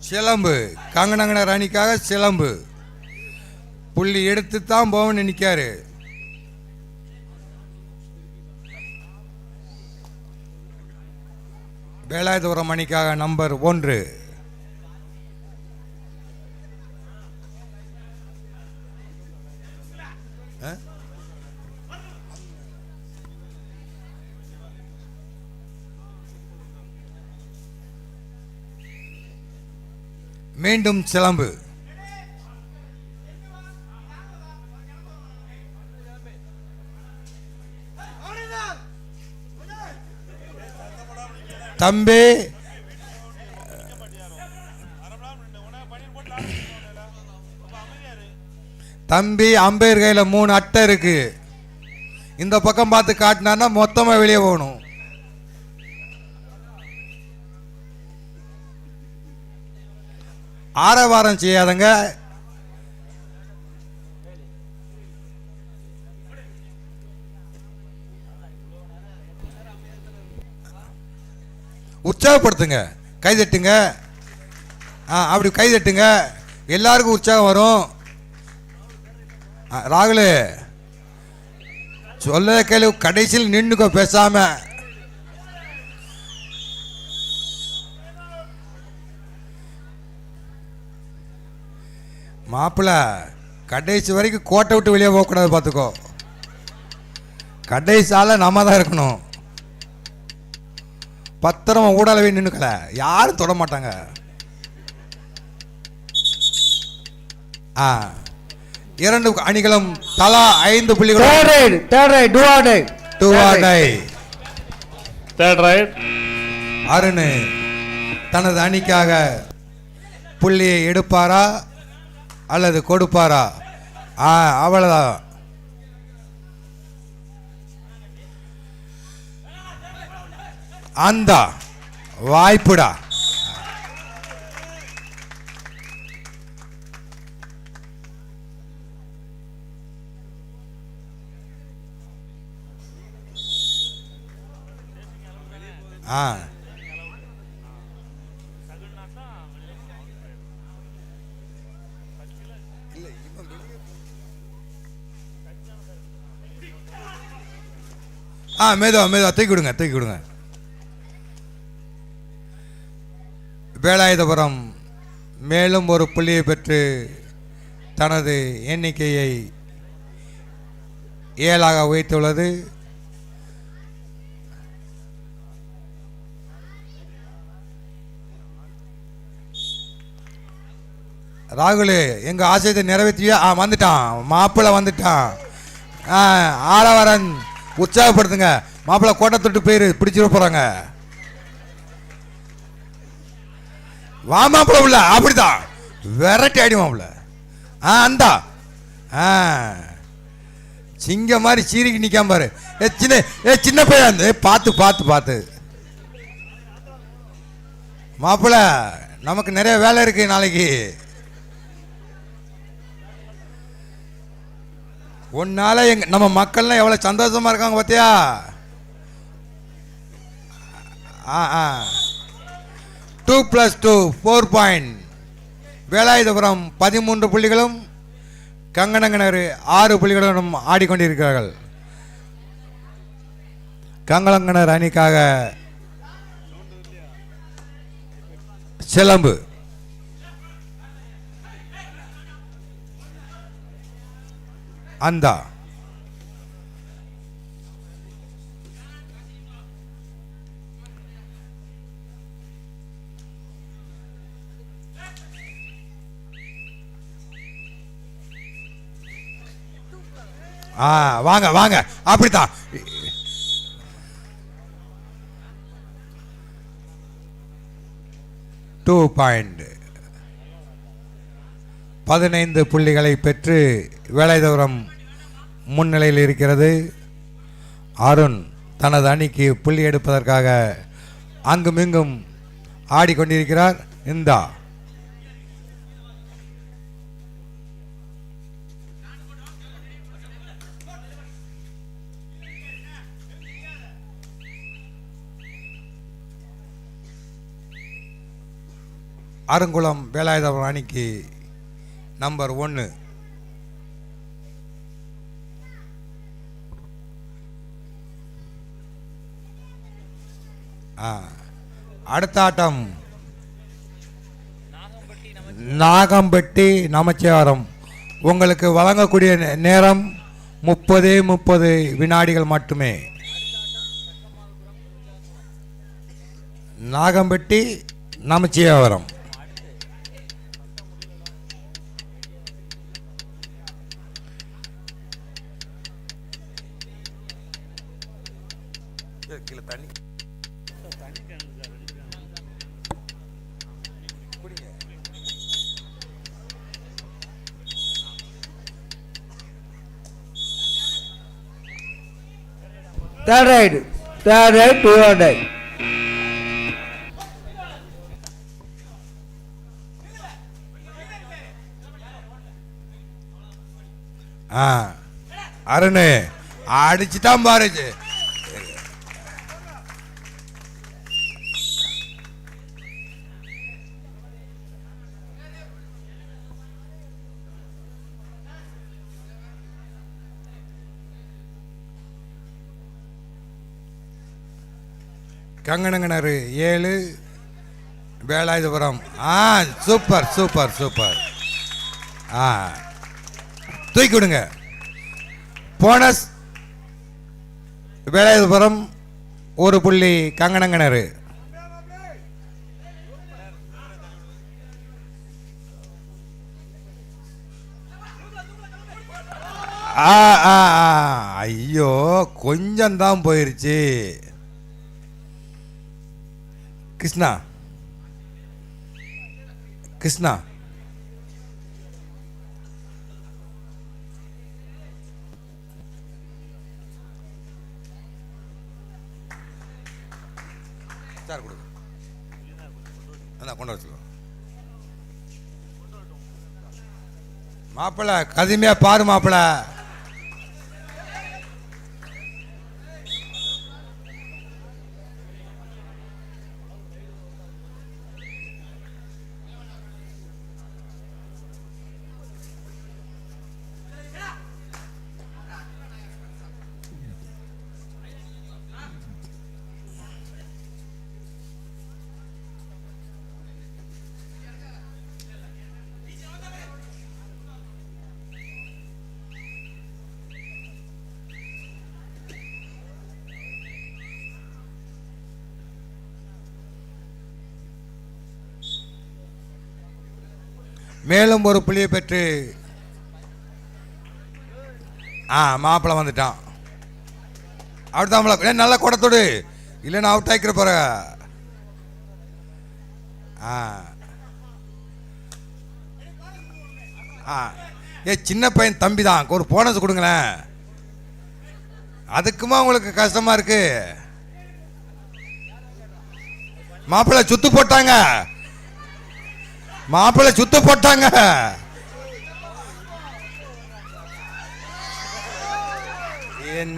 சிலம்பு. கங்கணங்கனர் ராணிக்காக சிலம்பு. புள்ளி எடுத்து தான் போவன் நிற்காரு வேலாயுதபுரம் அணிக்காக நம்பர் ஒன்று. ஆ? மீண்டும் சிலம்பு. தம்பி தம்பி அம்பையர் கையில் மூணு அட்டை இருக்கு. இந்த பக்கம் பார்த்து காட்டினான்னா மொத்தமாக வெளியே போகணும். ஆரவாரம் செய்யாதங்க. உற்சாகப்படுத்துங்க. கை தட்டுங்க. ஆ அப்படி கை தட்டுங்க. எல்லாருக்கும் உற்சாகம் வரும். ஆ, ராகுலு சொல்ல கேளு. கடைசியில் நின்றுக்கோ பேசாமல் மாப்பிள்ள கடைசி வரைக்கும் கோட்டை விட்டு வெளியே போகக்கூடாது பார்த்துக்கோ கடைசி ஆள நம்ம தான் இருக்கணும். பத்திரமா ஊடாலவே நின்னுக்கல. யாரும் தொட மாட்டாங்க. ஆ. இரண்டு அணிகளும் தலா ஐந்து புள்ளிகள். அருண் தனது அணிக்காக புள்ளியை எடுப்பாரா? அல்லது கொடுப்பாரா? ஆ அவ்வளோதான் அந்த வாய்ப்புடா. ஆ. ஆ மேதுவா மேதா தூக்கி கொடுங்க தூக்கி கொடுங்க வேலாயுதபுரம் மேலும் ஒரு புள்ளியை பெற்று தனது எண்ணிக்கையை ஏழாக உயர்த்துள்ளது ராகுல் எங்கள் ஆசையத்தை நிறைவேற்றியா? ஆ வந்துட்டான். மாப்பிள்ளை வந்துட்டான். ஆலவரன். உற்சாகப்படுத்துங்க. மாப்பிள்ளை கோட்டை தொட்டு போயிரு பிடிச்சிட போறாங்க. வா மாப்பிள்ள உள்ள அப்படிதான் விரட்டி ஆடி மாப்பிள்ள. ஆ அந்தா. ஆ. சிங்க மாதிரி சீரிக்கு நிற்காம பாரு. ஏ சின்ன ஏ சின்ன பையன் ஏ பார்த்து பார்த்து பார்த்து. மாப்பிள்ள நமக்கு நிறைய வேலை இருக்கு நாளைக்கு. உன்னால எங்க நம்ம மக்கள்லாம் எவ்வளவு சந்தோஷமா இருக்காங்க பார்த்தியா ஆ ஆ. Two plus two four point Velayuthapuram பதிமூன்று புள்ளிகளும் கங்கணங்கனர் ஆறு புள்ளிகளும் ஆடிக்கொண்டிருக்கிறார்கள். கங்கணங்கனர் அணிக்காக சிலம்பு. அந்தா. ஆ வாங்க வாங்க. அப்படித்தான். Two point. பதினைந்து புள்ளிகளை பெற்று வேலைதூரம் முன்னிலையில் இருக்கிறது. அருண் தனது அணிக்கு புள்ளி எடுப்பதற்காக அங்குமிங்கும் ஆடிக்கொண்டிருக்கிறார். இந்தா. அருங்குளம் வேலாயுதபுரம் அணிக்கு நம்பர் ஒன்று அடுத்த ஆட்டம். நாகம்பட்டி நமச்சிவாரம் உங்களுக்கு வழங்கக்கூடிய நேரம் முப்பது முப்பது வினாடிகள் மட்டுமே. Nagampatti நமச்சிவாரம் third raid third raid do and raid ஆ அருணு அடிச்சு தான் பாருச்சு கங்கணங்கணரு ஏழு வேலாயுதபுரம். ஆ சூப்பர் சூப்பர் சூப்பர். ஆ. தூக்கி விடுங்க. போனஸ் வேலாயுதபுரம் ஒரு புள்ளி கங்கணங்கணரு ஆ ஆ ஆ, ஐயோ கொஞ்சம் தான் போயிருச்சு. கிருஷ்ணா. கிருஷ்ணா. சார் கொடுங்க. அதான் கொண்டு வச்சுக்கோ மாப்பிள்ள கதுமையா பாரு மாப்பிள்ள மேலும் ஒரு புள்ளியை பெற்று ஆ மாப்பிள்ளை வந்துட்டான். அப்படிதான் ஏன் நல்ல குடத்தோடு இல்லைன்னா அவுட் ஆகிக்கிற போற. ஆ. ஆ. ஏ சின்ன பையன் தம்பி தான் ஒரு போனஸ் கொடுங்களேன். அதுக்குமா உங்களுக்கு கஷ்டமா இருக்கு? மாப்பிள்ளை சுத்து போட்டாங்க. மாப்பிள்ளை சுத்து போட்டாங்க. என்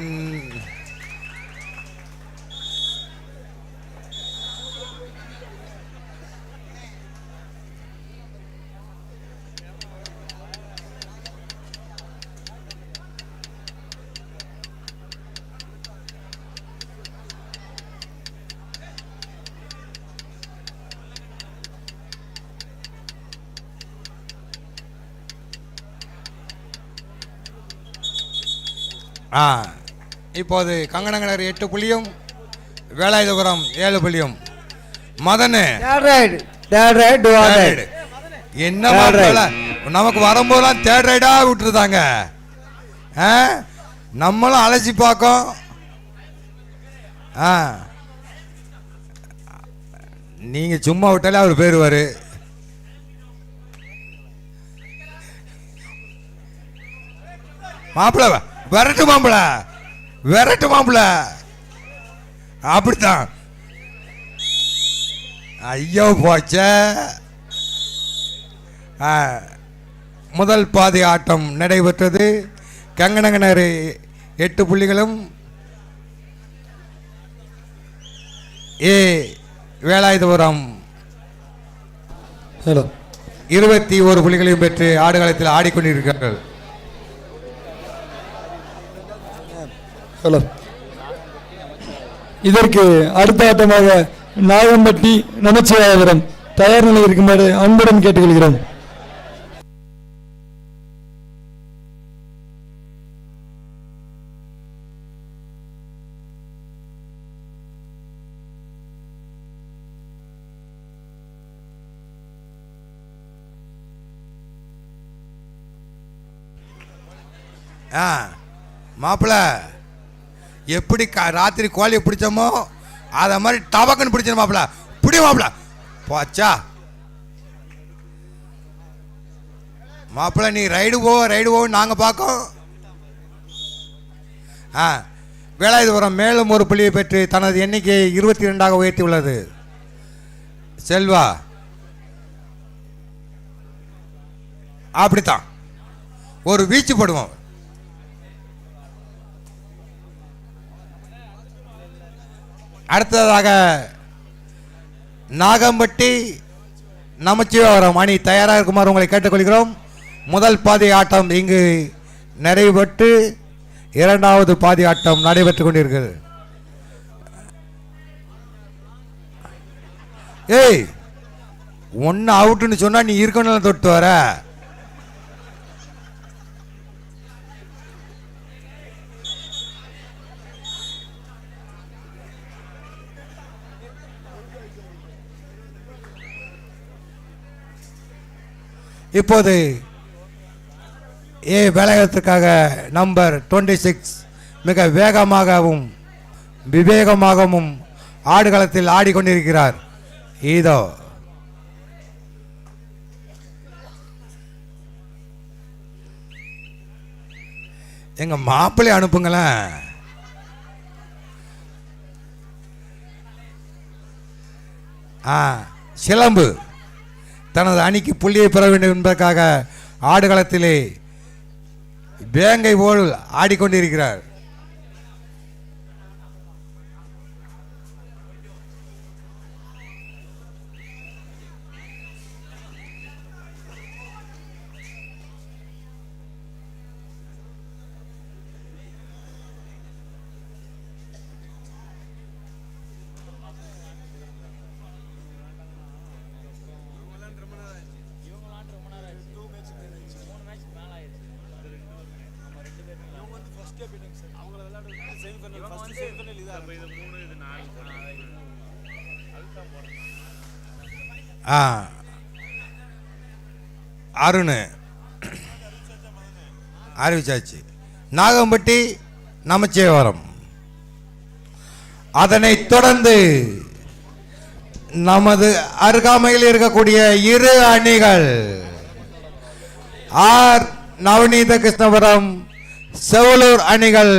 ஆ இப்போது கங்கணங்கனர் எட்டு புள்ளியும் வேலாயுதபுரம் ஏழு புள்ளியும். மதனு. என்ன நமக்கு வரும்போதெல்லாம் தேர்ட் ரைடா விட்டுருந்தாங்க நம்மளும் அலசி பார்க்கோம். ஆ. நீங்க சும்மா விட்டாலே அவர் போயிருவாரு. மாப்பிள்ள விரட்டு மாப்பிள்ள விரட்டு மாப்பிள்ள அப்படித்தான். ஐயோ போச்சே. முதல் பாதி ஆட்டம் நடைபெற்றது. கங்கணங்கனர் எட்டு புள்ளிகளும். ஏ வேலாயுதபுரம். ஹலோ. இருபத்தி ஒரு புள்ளிகளையும் பெற்று ஆடுகளத்தில் ஆடிக்கொண்டிருக்கிறார்கள். ஹலோ இதற்கு அடுத்த ஆட்டமாக நாகம்பட்டி நமச்சிவாயபுரம் தயார் நிலை இருக்குமாறு அன்புடன் கேட்டுக்கொள்கிறோம். மாப்பிள்ள. எப்படி கா ராத்திரி கோழியை பிடிச்சோமோ அதை மாதிரி டபக்குன்னு பிடிச்சணும் மாப்பிள்ள பிடி போச்சா மாப்பிள்ள நீ ரைடு போ ரைடு போ நாங்கள் பார்க்கோம். ஆ வேலாயுதபுரம் மேலும் ஒரு புள்ளியை பெற்று தனது எண்ணிக்கையை இருபத்தி ரெண்டாக உயர்த்தி உள்ளது. செல்வா. அப்படித்தான். ஒரு வீச்சு போடுவோம். அடுத்ததாக நாகம்பட்டி நமச்சிவாரம் அணி தயாராக இருக்குமாறு உங்களை கேட்டுக்கொள்கிறோம். முதல் பாதி ஆட்டம் இங்கு நிறைவுபெற்று இரண்டாவது பாதி ஆட்டம் நடைபெற்றுக் கொண்டிருக்கிறது. ஏய் ஒன்று அவுட்டுன்னு சொன்னால் நீ இருக்கணும் தொட்டு வர. இப்போது ஏ வேலையத்துக்காக நம்பர் டுவெண்ட்டி சிக்ஸ் மிக வேகமாகவும் விவேகமாகவும் ஆடுகளத்தில் ஆடிக்கொண்டிருக்கிறார். இதோ. எங்க மாப்பிள்ளை அனுப்புங்களேன். ஆ சிலம்பு. தனது அணிக்கு புள்ளியை பெற வேண்டும் என்பதற்காக ஆடுகளத்திலே வேங்கை போல் ஆடிக்கொண்டிருக்கிறார். ஆ. அருண். அறிவிச்சாச்சு. நாகம்பட்டி நமச்சிவாரம். அதனை தொடர்ந்து நமது அருகாமையில் இருக்கக்கூடிய இரு அணிகள் ஆர். நவநீத கிருஷ்ணபுரம் செவலூர் அணிகள்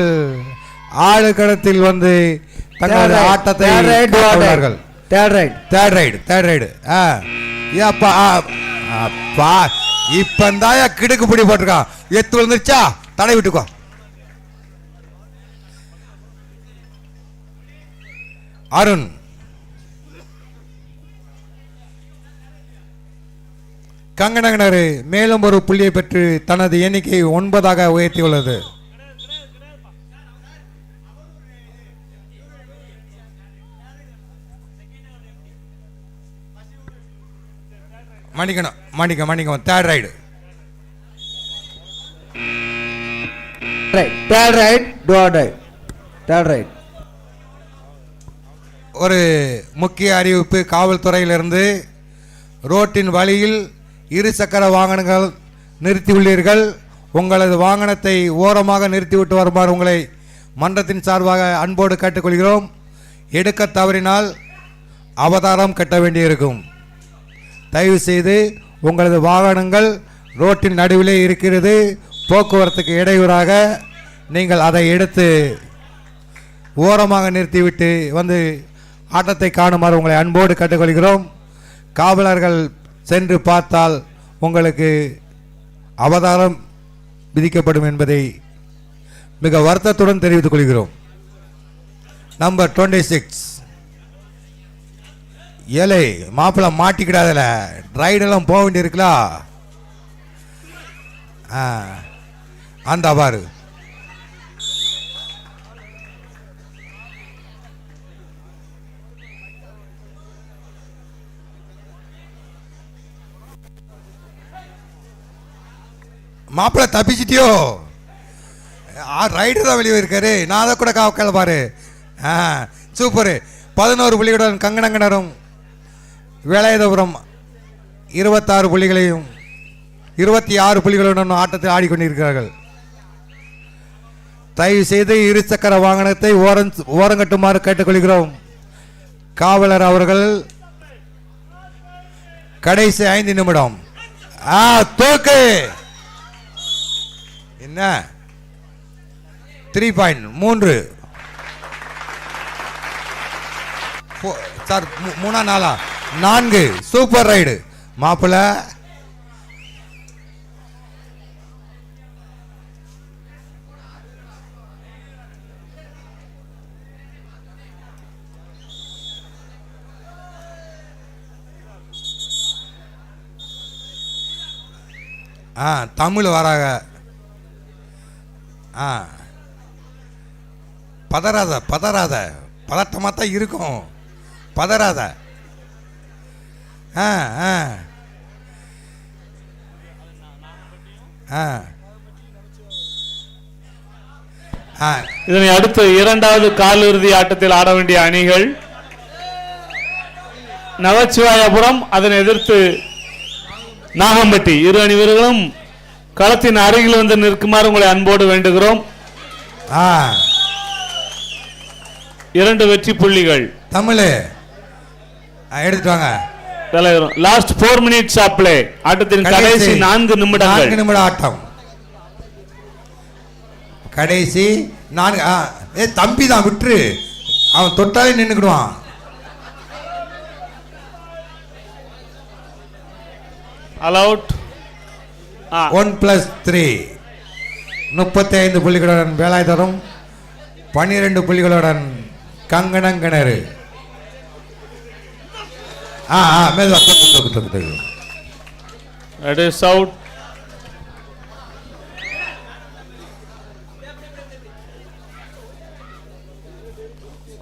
ஆடுகளத்தில் வந்து தங்களது ஆட்டத்தை துவக்குவார்கள். Third raid third raid third raid ஆ. ஏப்பா ஆ, அப்பா. இப்போ தாயா கிடுக்கு பிடி போட்டிருக்கான் எத்து விழுந்துருச்சா? தடை விட்டுக்கோ. அருண். கங்கனகனரு மேலும் ஒரு புள்ளியை பெற்று தனது எண்ணிக்கை ஒன்பதாக உயர்த்தியுள்ளது. மன்னிக்கணும் மன்னிக்க மன்னிக்கும் third raid raid third raid do or die third raid ஒரு முக்கிய அறிவிப்பு காவல்துறையிலிருந்து ரோட்டின் வழியில் இரு சக்கர வாகனங்கள் நிறுத்தியுள்ளீர்கள். உங்களது வாகனத்தை ஓரமாக நிறுத்திவிட்டு வருமாறு உங்களை மன்றத்தின் சார்பாக அன்போடு கேட்டுக்கொள்கிறோம். எடுக்க தவறினால் அவதாரம் கட்ட வேண்டியிருக்கும். தயவு செய்து உங்களது வாகனங்கள் ரோட்டின் நடுவிலே இருக்கிறது. போக்குவரத்துக்கு இடையூறாக நீங்கள் அதை எடுத்து ஓரமாக நிறுத்திவிட்டு வந்து ஆட்டத்தை காணுமாறு உங்களை அன்போடு கேட்டுக்கொள்கிறோம். காவலர்கள் சென்று பார்த்தால் உங்களுக்கு அவதாரம் விதிக்கப்படும் என்பதை மிக வருத்தத்துடன் தெரிவித்துக் கொள்கிறோம். நம்பர் டுவெண்ட்டி சிக்ஸ் ஏழை மாப்பிள்ளை மாட்டிக்கிடாதல ரைடெல்லாம் போக வேண்டியிருக்குல? ஆ அந்த அவாறு. மாப்பிள்ளை தப்பிச்சிட்டியோ? ரைடர் தான் வெளியே இருக்காரு நான் அதை கூட காவக்கல பாரு. ஆ சூப்பரு பதினோரு புள்ளிகளுடன் கங்கணங்கனரும் வேலாயுதபுரம் இருபத்தாறு புள்ளிகளையும் இருபத்தி ஆறு புள்ளிகளுடன் ஆட்டத்தில் ஆடிக்கொண்டிருக்கிறார்கள். தயவு செய்து இருசக்கர வாகனத்தை ஓரம் ஓரங்கட்டுமாறு கேட்டுக்கொள்கிறோம். காவலர் அவர்கள் கடைசி ஐந்து நிமிடம். ஆ தோக்கு! என்ன? த்ரீ பாயிண்ட் மூன்று. சார் மூணா நாளா நான்கு. சூப்பர் ரைடு மாப்பிள்ள. ஆ தமிழ் வராங்க ஆ. பதறாத பதறாத. பதட்டமாக தான் இருக்கும். பதறாத. ஆ. ஆ. ஆ. இதனை அடுத்து இரண்டாவது காலிறுதி ஆட்டத்தில் ஆட வேண்டிய அணிகள் நவச்சிவாயபுரம் அதனை எதிர்த்து நாகம்பட்டி. இரு அணி வீரர்களும் களத்தின் அருகில் வந்து நிற்குமாறு உங்களை அன்போடு வேண்டுகிறோம். இரண்டு வெற்றி புள்ளிகள். தமிழ். எடுத்துட்டு வாங்க. தலைவரும் last four minutes of play ஆட்டத்தின் கடைசி நான்கு நிமிடங்கள். நான்கு நிமிட ஆட்டம். கடைசி நான்கு ஏ தம்பி தான் விட்டுரு. அவன் தொட்டாலே நின்றுக்கிடுவான் all out one plus three முப்பத்தி ஐந்து புள்ளிகளுடன் வேலாயுதரும் பன்னிரெண்டு புள்ளிகளுடன் கங்கணங்கிணறு ஆ ஆ மெதுவா தொக்கு தொக்கு தொக்கு தொக்கு it is out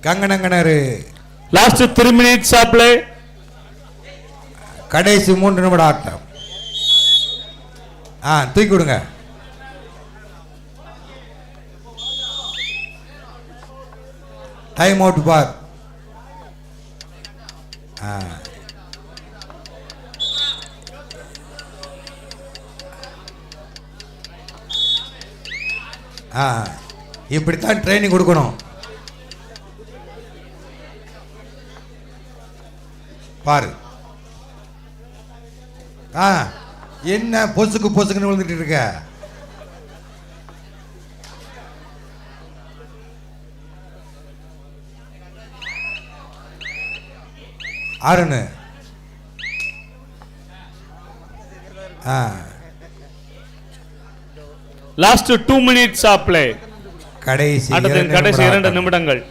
கங்கணங்கிணறு last three minutes of play கடைசி மூன்று நிமிட ஆட்டம். ஆ தூக்கி விடுங்க டைம் அவுட் பார். ஆ. ஆ இப்படித்தான் ட்ரைனிங் கொடுக்கணும். பாரு. ஆ. என்ன பொசுக்கு பொசுக்குன்னு விழுந்துட்டு இருக்க? அருண். ஆ. Last two minutes of play கடைசி கடைசி இரண்டு. நிமிடங்கள்.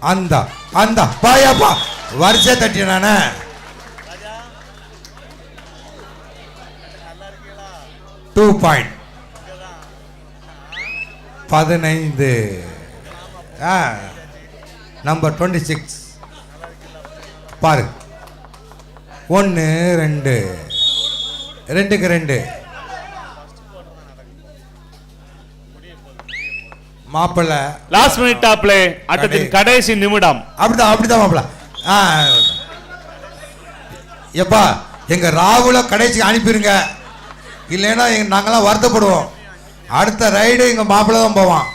அந்த அந்த பாயாப்பா வரிசை தட்டினானே டூ பாயிண்ட் பதினைந்து. ஆ நம்பர் டுவெண்ட்டி சிக்ஸ் பாரு. ஒன்று ரெண்டு. ரெண்டுக்கு ரெண்டு. மாப்பிள்ளை. லாஸ்ட் மினிட் பிளே ஆட்டத்தின் கடைசி. நிமிடம். அப்படிதான் அப்படிதான் மாப்பிள ஆ. எப்பா எங்க ராகுல கடைசி அனுப்பிடுங்க இல்லைன்னா எங்க நாங்கெல்லாம் வருத்தப்படுவோம். அடுத்த ரைடு எங்க மாப்பிள்ள தான் போவான்.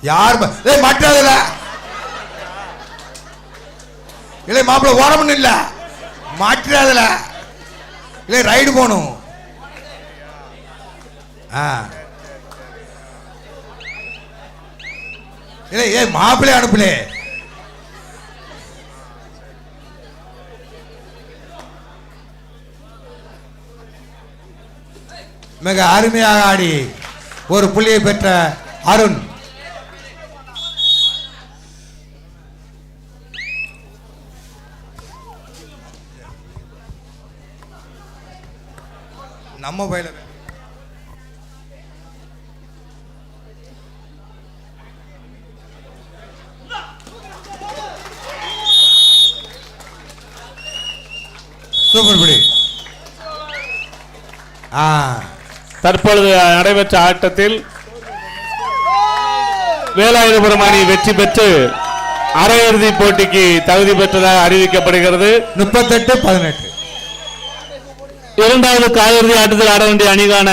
யார் ப- மாட்டாதுல இல்லை மாப்பிள்ள ஓரம்னு இல்லை. மாற்றாதுல இல்லை ரைடு போகணும். ஆ. இல்லை ஏய் மாப்பிள்ளை அனுப்பலே. மிக அருமையாக ஆடி ஒரு புள்ளியை பெற்ற அருண். நம்ம பயில சூப்பர் பிடி. ஆ. தற்பொழுது நடைபெற்ற ஆட்டத்தில் வேலாயுதபுரம் அணி வெற்றி பெற்று அரையிறுதி போட்டிக்கு தகுதி பெற்றதாக அறிவிக்கப்படுகிறது. முப்பத்தெட்டு பதினெட்டு. இரண்டாவது காலிறுதி ஆட்டத்தில் ஆட வேண்டிய அணிகான